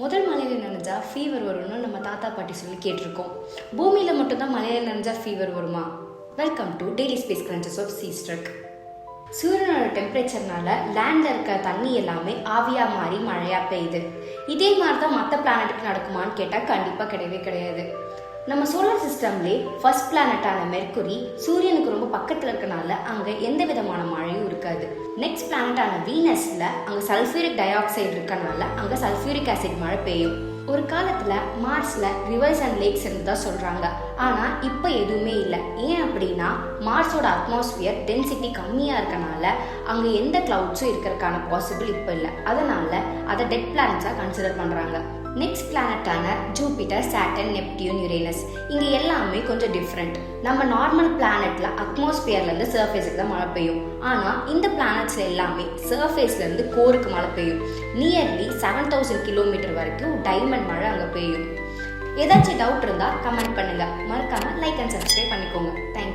முதல் மலையில் நினைஞ்சா ஃபீவர் வரும்னு நம்ம தாத்தா பாட்டி சொல்லி கேட்டிருக்கோம். பூமியில் மட்டும்தான் மலையில் நினைஞ்சா ஃபீவர் வருமா? Welcome to daily space crunches of சீஸ்ட்ரக் சூரியனோட டெம்பரேச்சர்னால லேண்டில் இருக்க தண்ணி எல்லாமே ஆவியாக மாறி மழையாக பெய்யுது. இதே மாதிரி தான் மற்ற பிளானட்டுக்கு நடக்குமான்னு கேட்டால் கண்டிப்பாக கிடையவே கிடையாது. நம்ம சோலார் சிஸ்டம்லே ஃபர்ஸ்ட் பிளானட்டான மெர்க்குரி சூரியனுக்கு ரொம்ப பக்கத்தில் இருக்கனால அங்கே எந்த விதமான மழை இருக்காது. நெக்ஸ்ட் பிளானட்டான வீனஸில் அங்கே சல்ஃபியூரிக் டை ஆக்சைடு இருக்கனால அங்கே சல்ஃபியூரிக் ஆசிட் மழை பெய்யும். ஒரு காலத்தில் மார்ஸில் ரிவர்ஸ் அண்ட் லேக்ஸ் இருந்ததாக சொல்கிறாங்க ஆனால் இப்போ எதுவுமே இல்லை. ஏன் அப்படின்னா மார்ஸோட அட்மாஸ்பியர் டென்சிட்டி கம்மியாக இருக்கனால அங்கே எந்த கிளவுட்ஸும் இருக்கிறதுக்கான பாசிபிள் இப்போ இல்லை. அதனால அதை டெட் பிளானட்ஸாக கன்சிடர் பண்ணுறாங்க நெக்ஸ்ட் பிளானட்டான ஜூபிட்டர் சாட்டன் நெப்டியூன் யுரேனஸ் இங்கே எல்லாமே கொஞ்சம் டிஃப்ரெண்ட் நம்ம நார்மல் பிளானட்ல அட்மாஸ்பியர்லேருந்து சர்ஃபேஸுக்கு தான் மழை பெய்யும். ஆனால் இந்த பிளானட்ஸ் எல்லாமே சர்ஃபேஸ்லேருந்து கோருக்கு மழை பெய்யும். நியர்லி செவன் தௌசண்ட் கிலோமீட்டர் வரைக்கும் டைமண்ட் மழை அங்கே பெய்யும். ஏதாச்சும் டவுட் இருந்தால் கமெண்ட் பண்ணுங்கள் மறக்காமல் லைக் அண்ட் சப்ஸ்கிரைப் பண்ணிக்கோங்க. தேங்க்